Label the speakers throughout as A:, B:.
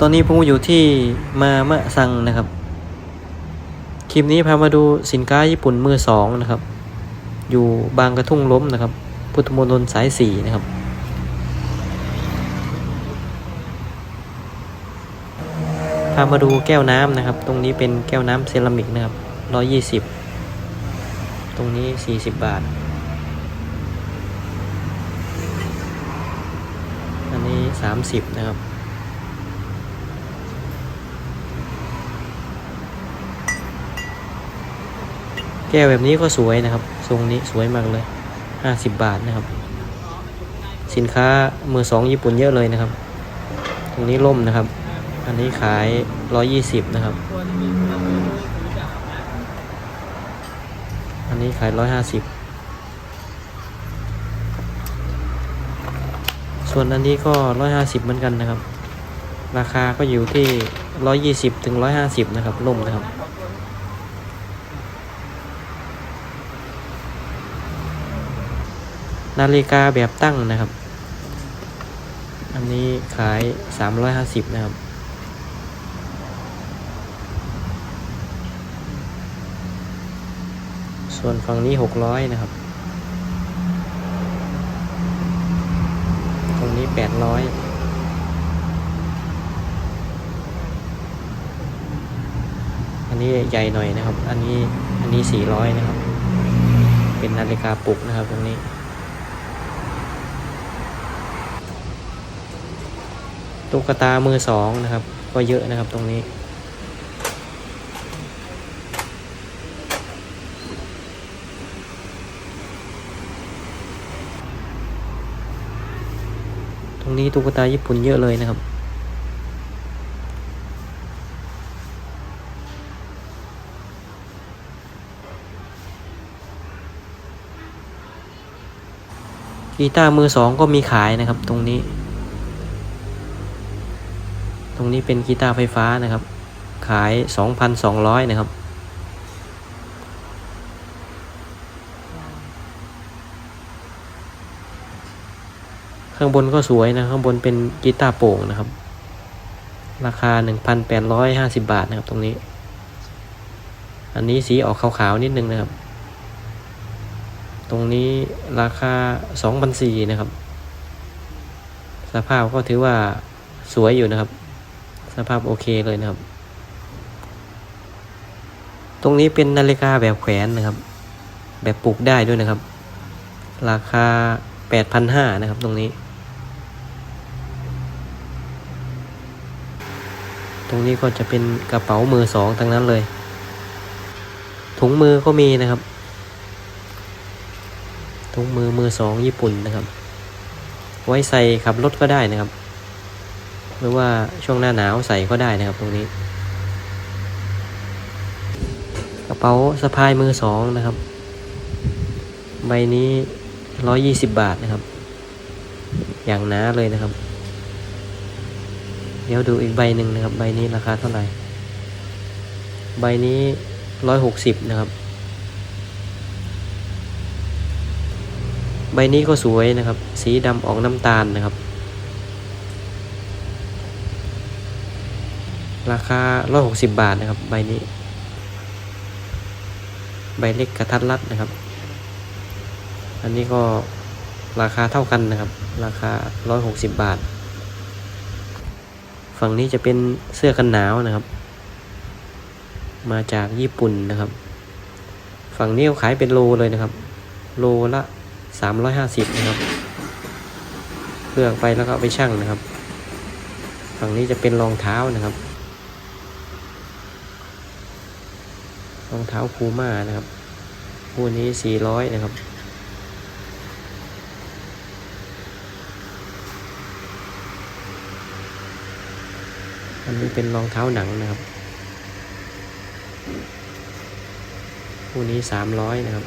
A: ตอนนี้ผมอยู่ที่มามะซังนะครับ คลิปนี้พามาดูสินค้าญี่ปุ่นมือสองนะครับ อยู่บางกระทุ่งล้มนะครับ พุทธมณฑลสายสี่นะครับ พามาดูแก้วน้ำนะครับ ตรงนี้เป็นแก้วน้ำเซรามิกนะครับร้อยยี่สิบ ตรงนี้สี่สิบบาท อันนี้สามสิบนะครับ ก้วแบบนี้ก็สวยนะครับ ทรงนี้สวยมากเลยห้าสิบบาทนะครับ สินค้ามือสองญี่ปุ่นเยอะเลยนะครับ ตรงนี้ล่มนะครับ อันนี้ขายร้อยยี่สิบนะครับ อันนี้ขายร้อยห้าสิบส่วนอันนี้ก็ร้อยห้าสิบเหมือนกันนะครับ ราคาก็อยู่ที่ร้อยยี่สิบถึงร้อยห้าสิบนะครับล่มนะครับ นาฬิกาแบบตั้งนะครับ อันนี้ขายสามร้อยห้าสิบนะครับ ส่วนฝั่งนี้หกร้อยนะครับ ตรงนี้แปดร้อยอันนี้ใหญ่หน่อยนะครับ อันนี้ อันนี้สี่ร้อยนะครับ เป็นนาฬิกาปลุกนะครับตรงนี้ ตุ๊กตามือสองนะครับ ก็เยอะนะครับตรงนี้ ตรงนี้ตุ๊กตาญี่ปุ่นเยอะเลยนะครับกีตาร์มือสองก็มีขายนะครับตรงนี้ ตรงนี้เป็นกีตาร์ไฟฟ้านะครับ ขาย 2,200 นะครับ ข้างบนก็สวยนะ ข้างบนเป็นกีตาร์โป่งนะครับ ราคา 1,850 บาทนะครับตรงนี้ อันนี้สีออกขาวๆนิดนึงนะครับ ตรงนี้ราคา 2,400นะครับ สภาพก็ถือว่าสวยอยู่นะครับ สภาพโอเคเลยนะครับ ตรงนี้เป็นนาฬิกาแบบแขวนนะครับ แบบปลูกได้ด้วยนะครับ ราคา 8,500นะครับตรงนี้ ตรงนี้ก็จะเป็นกระเป๋ามือสองทั้งนั้นเลย ถุงมือก็มีนะครับ ถุงมือมือสองญี่ปุ่นนะครับ ไว้ใส่ขับรถก็ได้นะครับ หรือว่าช่วงหน้าหนาวใส่ก็ได้นะครับตรงนี้ กระเป๋าสะพายมือสองนะครับ ใบนี้ร้อยยี่สิบบาทนะครับ อย่างหนาเลยนะครับ เดี๋ยวดูอีกใบหนึ่งนะครับ ใบนี้ราคาเท่าไหร่ ใบนี้ร้อยหกสิบนะครับ ใบนี้ก็สวยนะครับ สีดำออกน้ำตาลนะครับ ราคา 160 บาทนะครับ ใบนี้ ใบเล็กกระทัดรัดนะครับ อันนี้ก็ราคาเท่ากันนะครับ ราคา 160 บาท ฝั่งนี้จะเป็นเสื้อกันหนาวนะครับ มาจากญี่ปุ่นนะครับ ฝั่งนี้ขายเป็นโลเลยนะครับ โลละ 350 นะครับเลือกไปแล้วก็ไปชั่งนะครับ ฝั่งนี้จะเป็นรองเท้านะครับ รองเท้าคูม่านะครับคู่นี้ 400 นะครับ อันนี้เป็นรองเท้าหนังนะครับคู่นี้ 300 นะครับ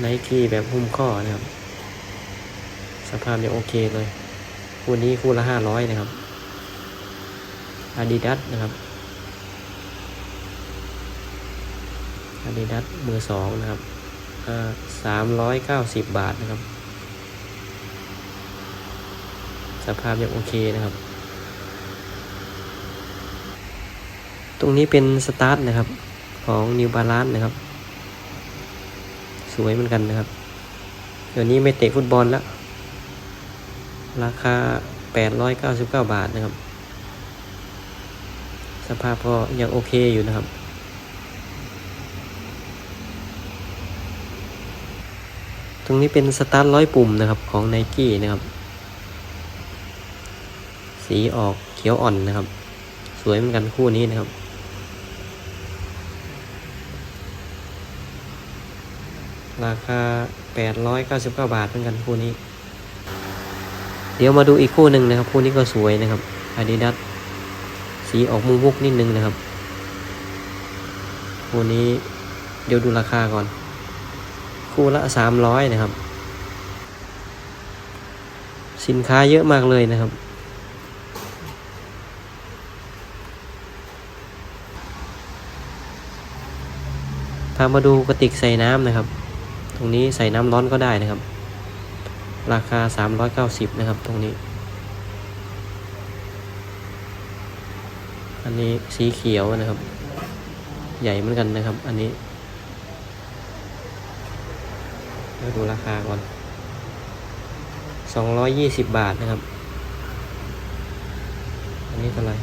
A: ไนกี้แบบหุ้มข้อนะครับ สภาพยังโอเคเลย คู่นี้คู่ละ 500 นะครับ Adidas นะครับ Adidas มือสองนะครับสามร้อยเก้าสิบบาทนะครับ สภาพยังโอเคนะครับ ตรงนี้เป็นสตาร์ทนะครับของ New Balance นะครับ สวยเหมือนกันนะครับ เดี๋ยวนี้ไม่เตะฟุตบอลแล้ว ราคา 899 บาทนะครับ สภาพก็ยังโอเคอยู่นะครับ ตรงนี้เป็นสตาร์ทร้อยปุ่มนะครับของ n i กี้นะครับ สีออกเขียวอ่อนนะครับ สวยเหมือนกันคู่นี้นะครับราคา 899 บาทเหมือนกันคู่นี้ เดี๋ยวมาดูอีกคู่หนึ่งนะครับ คู่นี้ก็สวยนะครับ Adidas สีออกมุกมุกนิดนึงนะครับ คู่นี้เดี๋ยวดูราคาก่อน คู่ละ 300 นะครับ สินค้าเยอะมากเลยนะครับ พามาดูกระติกใส่น้ำนะครับ ตรงนี้ใส่น้ำร้อนก็ได้นะครับ ราคา 390 นะครับ ตรงนี้ อันนี้สีเขียวนะครับ ใหญ่เหมือนกันนะครับ อันนี้ มาดูราคาก่อน220บาทนะครับ อันนี้เท่าไหร่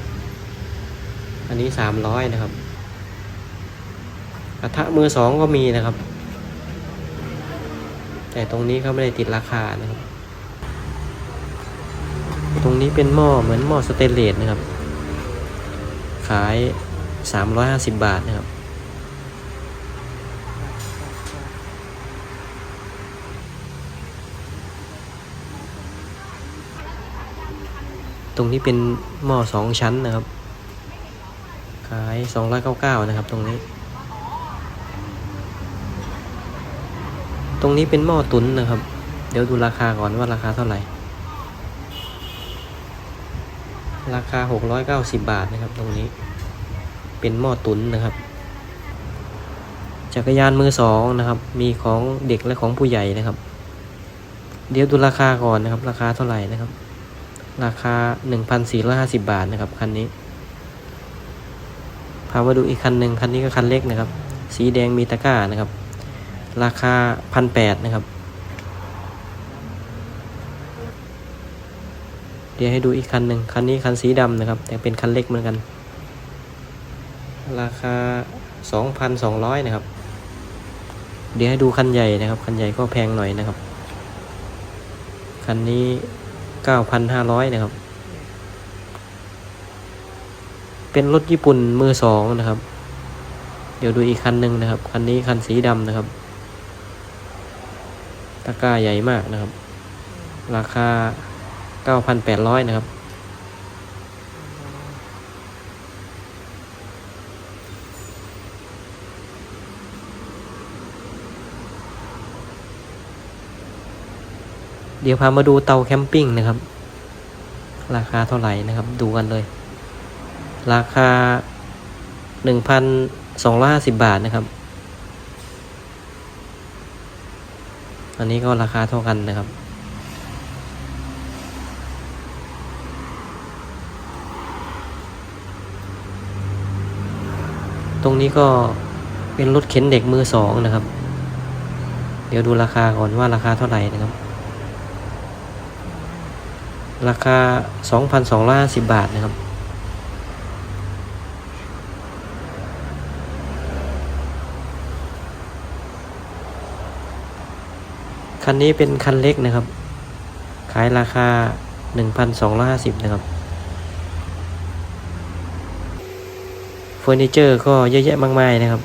A: อันนี้300นะครับ กระทะมือสองก็มีนะครับ แต่ตรงนี้เขาไม่ได้ติดราคานะครับ ตรงนี้เป็นหม้อเหมือนหม้อสเตนเลสนะครับ ขาย350บาทนะครับ ตรงนี้เป็นหม้อสองชั้นนะครับ ขาย299นะครับตรงนี้ ตรงนี้เป็นหม้อตุ๋นนะครับ เดี๋ยวดูราคาก่อนว่าราคาเท่าไหร่ ราคา690บาทนะครับ ตรงนี้ เป็นหม้อตุ๋นนะครับ จักรยานมือสองนะครับ มีของเด็กและของผู้ใหญ่นะครับ เดี๋ยวดูราคาก่อนนะครับ ราคาเท่าไหร่นะครับ ราคา 1,450 บาทนะครับ คันนี้ พามาดูอีกคันหนึ่งคันนี้ก็คันเล็กนะครับ สีแดงมีตะกร้านะครับ ราคาพันแปดนะครับ เดี๋ยวให้ดูอีกคันหนึ่งคันนี้คันสีดำนะครับ แต่เป็นคันเล็กเหมือนกัน ราคาสองพันสองร้อยนะครับ เดี๋ยวให้ดูคันใหญ่นะครับ คันใหญ่ก็แพงหน่อยนะครับ คันนี้ เก้าพันห้าร้อยนะครับ เป็นรถญี่ปุ่นมือสองนะครับ เดี๋ยวดูอีกคันหนึ่งนะครับ คันนี้คันสีดำนะครับตะกร้าใหญ่มากนะครับ ราคา 9,800 นะครับ เดี๋ยวพามาดูเตาแคมปิ้งนะครับ ราคาเท่าไหร่นะครับ ดูกันเลย ราคา 1,250 บาทนะครับ อันนี้ก็ราคาเท่ากันนะครับตรงนี้ก็เป็นรถเข็นเด็กมือสองนะครับ เดี๋ยวดูราคาก่อนว่าราคาเท่าไหร่นะครับ ราคา 2,250 บาทนะครับ คันนี้เป็นคันเล็กนะครับ ขายราคา 1,250 นะครับ เฟอร์นิเจอร์ก็เยอะแยะมากมายนะครับ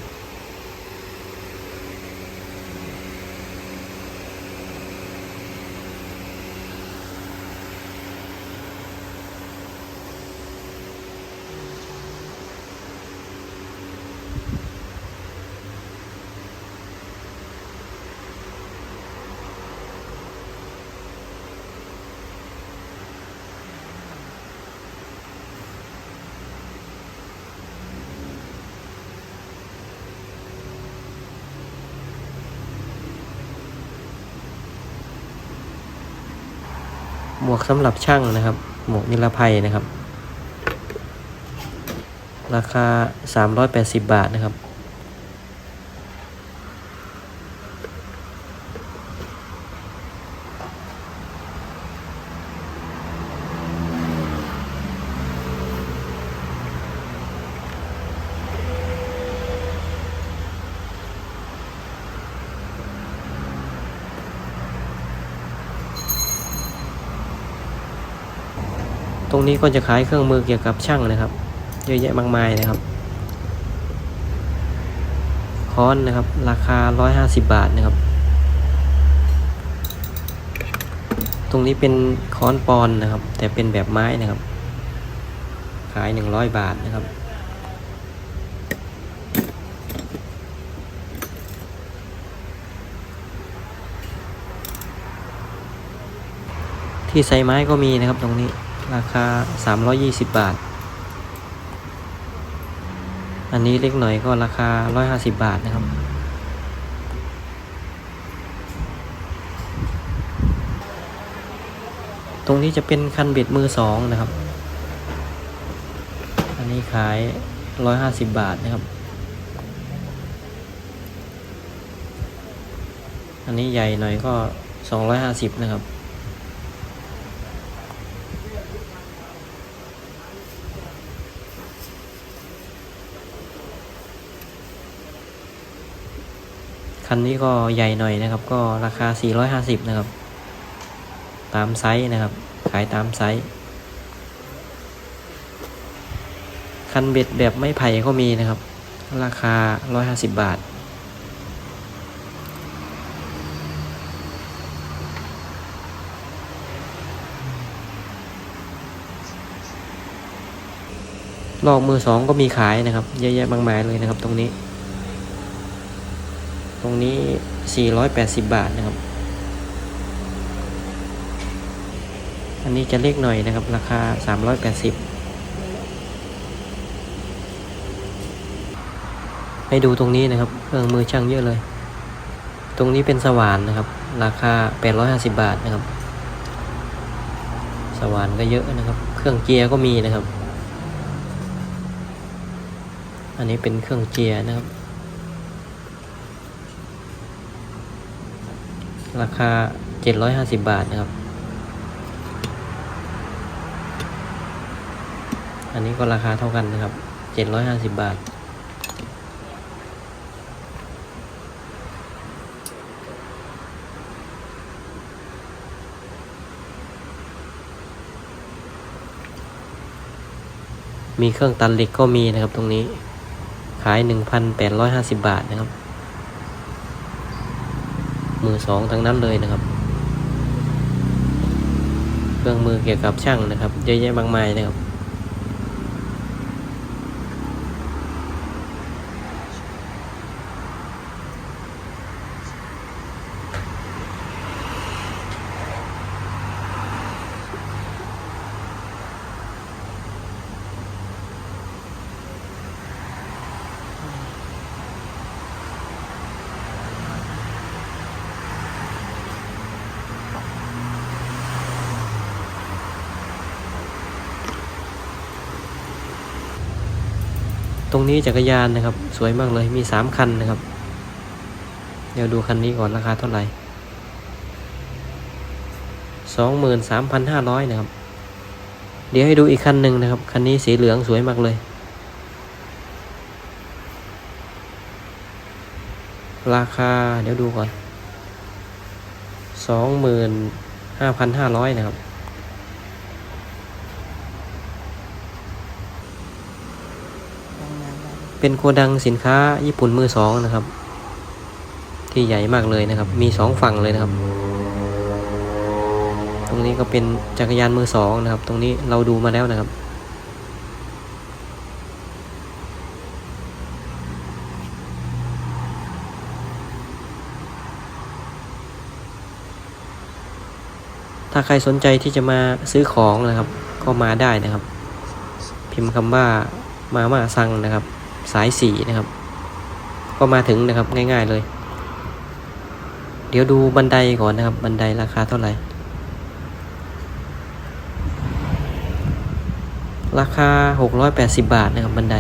A: วกสำหรับช่างนะครับ หมวกนิรภัยนะครับ ราคา 380 บาทนะครับ รงนี้ก็จะขายเครื่องมือเกี่ยวกับช่างนะครับ เยอะแยะมากมายนะครับค้อนนะครับ ราคา 150 บาทนะครับ ตรงนี้เป็นค้อนปอนนะครับ แต่เป็นแบบไม้นะครับ ขาย 100 บาทนะครับที่ใส่ไม้ก็มีนะครับตรงนี้ ราคา 320 บาท อันนี้เล็กหน่อยก็ราคา 150 บาทนะครับ ตรงนี้จะเป็นคันเบ็ดมือสองนะครับ อันนี้ขาย 150 บาทนะครับ อันนี้ใหญ่หน่อยก็ 250 นะครับ คันนี้ก็ใหญ่หน่อยนะครับ ก็ราคา 450 นะครับ ตามไซส์นะครับ ขายตามไซส์คันเบ็ดแบบไม้ไผ่ก็มีนะครับ ราคา 150 บาท ลอกมือสองก็มีขายนะครับ เยอะแยะมากมายเลยนะครับตรงนี้ ตรงนี้ 480 บาทนะครับ อันนี้จะเล็กหน่อยนะครับ ราคา 380 ให้ดูตรงนี้นะครับเครื่องมือช่างเยอะเลย ตรงนี้เป็นสว่านนะครับ ราคา 850 บาทนะครับ สว่านก็เยอะนะครับ เครื่องเจียร์ก็มีนะครับ อันนี้เป็นเครื่องเจียร์นะครับ ราคา 750 บาทนะครับ อันนี้ก็ราคาเท่ากันนะครับ 750 บาท มีเครื่องตัดเหล็กก็มีนะครับตรงนี้ ขาย 1,850 บาทนะครับ มือสองทั้งนั้นเลยนะครับ เครื่องมือเกี่ยวกับช่างนะครับเยอะแยะมากมายนะครับ ตรงนี้จักรยานนะครับ สวยมากเลยมีสามคันนะครับ เดี๋ยวดูคันนี้ก่อนราคาเท่าไหร่สองหมื่นสามพันห้าร้อยนะครับ เดี๋ยวให้ดูอีกคันหนึ่งนะครับ คันนี้สีเหลืองสวยมากเลย ราคาเดี๋ยวดูก่อนสองหมื่นห้าพันห้าร้อยนะครับ เป็นโกดังสินค้าญี่ปุ่นมือสองนะครับ ที่ใหญ่มากเลยนะครับ มีสองฝั่งเลยนะครับ ตรงนี้ก็เป็นจักรยานมือสองนะครับ ตรงนี้เราดูมาแล้วนะครับ ถ้าใครสนใจที่จะมาซื้อของนะครับ ก็มาได้นะครับ พิมพ์คำว่ามาม่าซังนะครับ สายสีนะครับ ก็มาถึงนะครับง่าย ๆเลย เดี๋ยวดูบันไดก่อนนะครับ บันไดราคาเท่าไหร่ ราคา 680 บาทนะครับบันได